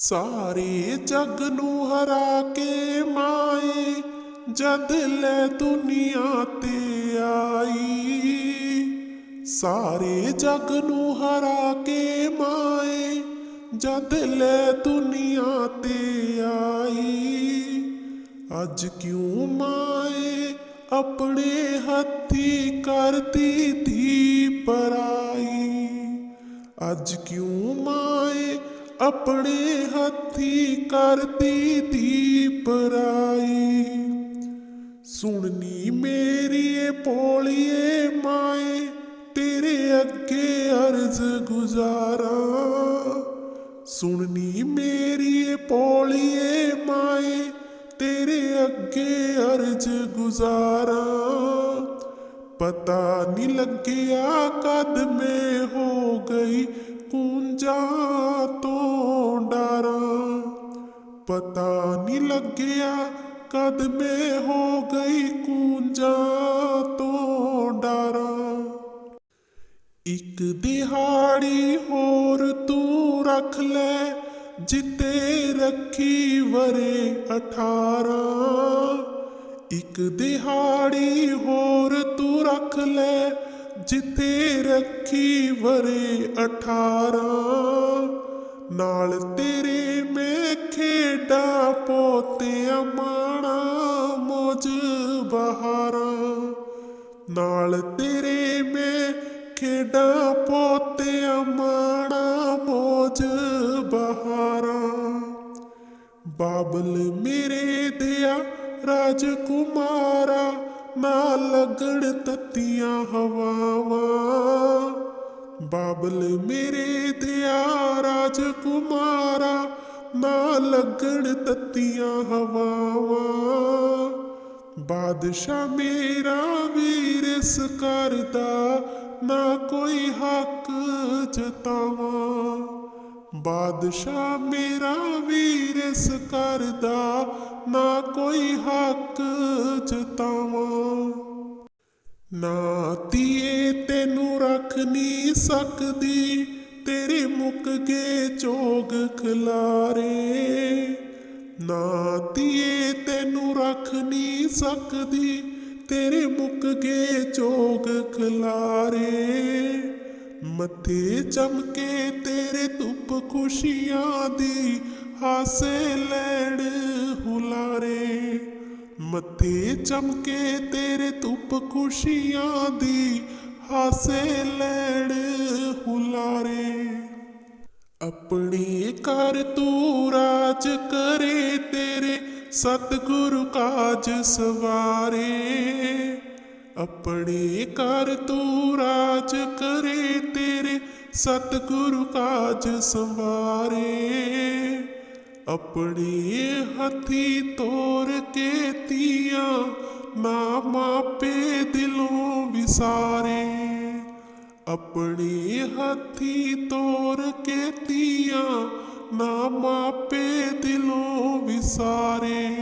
ਸਾਰੇ ਜਗ ਨੂੰ ਹਰਾ ਕੇ ਮਾਏ, ਜਦ ਲੈ ਦੁਨੀਆ ਤੇ ਆਈ। ਸਾਰੇ ਜਗ ਨੂੰ ਹਰਾ ਕੇ ਮਾਏ, ਜਦ ਲੈ ਦੁਨੀਆ ਤੇ ਆਈ। ਅੱਜ ਕਿਉਂ ਮਾਏ, ਆਪਣੇ ਹੱਥੀ ਕਰਦੀ ਧੀ ਪਰਾਈ ਅੱਜ ਕਿਉਂ ਮਾਏ ਆਪਣੇ ਹੱਥੀ ਕਰਦੀ ਧੀ ਪਰਾਈ ਸੁਣਨੀ ਮੇਰੀ ਏ ਪੋਲੀਏ ਮਾਏ, ਤੇਰੇ ਅੱਗੇ ਅਰਜ਼ ਗੁਜ਼ਾਰਾਂ। ਸੁਣਨੀ ਮੇਰੀ ਏ ਪੋਲੀਏ ਮਾਏ, ਤੇਰੇ ਅੱਗੇ ਅਰਜ਼ ਗੁਜ਼ਾਰਾਂ। ਪਤਾ ਨਹੀਂ ਲੱਗਿਆ ਕਦ ਮੈਂ ਹੋ ਗਈ ਕੁੰਜਾਂ ਤੋਂ ਡਰਾਂ। ਪਤਾ ਨਹੀਂ ਲੱਗਿਆ ਕਦ ਮੈਂ ਹੋ ਗਈ ਕੂੰਜਾਂ ਤੋਂ ਡਰਾਂ। ਇੱਕ ਦਿਹਾੜੀ ਹੋਰ ਤੂੰ ਰੱਖ ਲੈ, ਜਿੱਤੇ ਰੱਖੀ ਵਰੇ 18 ਇੱਕ ਦਿਹਾੜੀ ਹੋਰ ਤੂੰ ਰੱਖ ਲੈ ਜਿੱਤੇ ਰੱਖੀ ਵਰੇ 18 ਨਾਲ ਤੇਰੇ ਮੈਂ ਖੇਡਾਂ ਪੋਤੇ ਮਾਣਾ ਮੋਜ ਬਹਾਰਾਂ, ਨਾਲ ਤੇਰੇ ਮੈਂ ਖੇਡਾਂ ਪੋਤੇ ਮਾਣਾ ਮੋਜ ਬਹਾਰਾਂ। ਬਾਬਲ ਮੇਰੇ ਦਿਆ ਰਾਜਕੁਮਾਰਾ ਨਾ ਲੱਗਣ ਤੱਤੀਆਂ ਹਵਾਵਾਂ। ਬਾਬਲ ਮੇਰੇ ਦਿਆ ਰਾਜ ਰਾਜਕੁਮਾਰਾ ਨਾ ਲੱਗਣ ਤੱਤੀਆਂ ਹਵਾਵਾਂ। ਬਾਦਸ਼ਾਹ ਮੇਰਾ ਵੀਰ ਇਸ ਕਰਦਾ ਨਾ ਕੋਈ ਹੱਕ ਜਤਾਵਾਂ। ਬਾਦਸ਼ਾਹ ਮੇਰਾ ਵੀਰ ਇਸ ਕਰਦਾ ਨਾ ਕੋਈ ਹੱਕ ਜਤਾਵਾਂ। ਨਾ ਤੀਏ ਤੈਨੂੰ ਰੱਖ ਨਹੀਂ ਸਕਦੀ, ਤੇਰੇ ਮੁੱਕ ਕੇ ਚੋਗ ਖਿਲਾਰੇ। ਨਾ ਤੀਏ ਤੈਨੂੰ ਰੱਖ ਨਹੀਂ ਸਕਦੀ, ਤੇਰੇ ਮੁੱਕ ਕੇ ਚੋਗ ਖਿਲਾਰੇ। ਮੱਥੇ ਚਮਕੇ ਤੇਰੇ ਧੁੱਪ ਖੁਸ਼ੀਆਂ ਦੀ ਹਾਸੇ ਲੈਣ ਹੁਲਾਰੇ। ਮੱਥੇ ਚਮਕੇ ਤੇਰੇ ਧੁੱਪ ਖੁਸ਼ੀਆਂ ਦੀ ਹਾਸੇ ਲੈਣ ਹੁਲਾਰੇ। ਆਪਣੀ ਕਰ ਤੂੰ ਰਾਜ ਕਰੇ, ਤੇਰੇ ਸਤਿਗੁਰੂ ਕਾਜ ਸਵਾਰੇ। ਆਪਣੇ ਕਰ ਤੂੰ ਰਾਜ ਕਰੇ ਤੇਰੇ ਸਤਿਗੁਰੂ ਕਾਜ ਸੰਵਾਰੇ। ਆਪਣੇ ਹੱਥੀ ਤੋਰ ਕੇ ਤੀਆਂ ਨਾ ਮਾਪੇ ਦਿਲੋਂ ਵਿਸਾਰੇ। ਆਪਣੇ ਹੱਥੀ ਤੋਰ ਕੇ ਤੀਆਂ ਨਾ ਮਾਪੇ ਦਿਲੋਂ ਵਿਸਾਰੇ।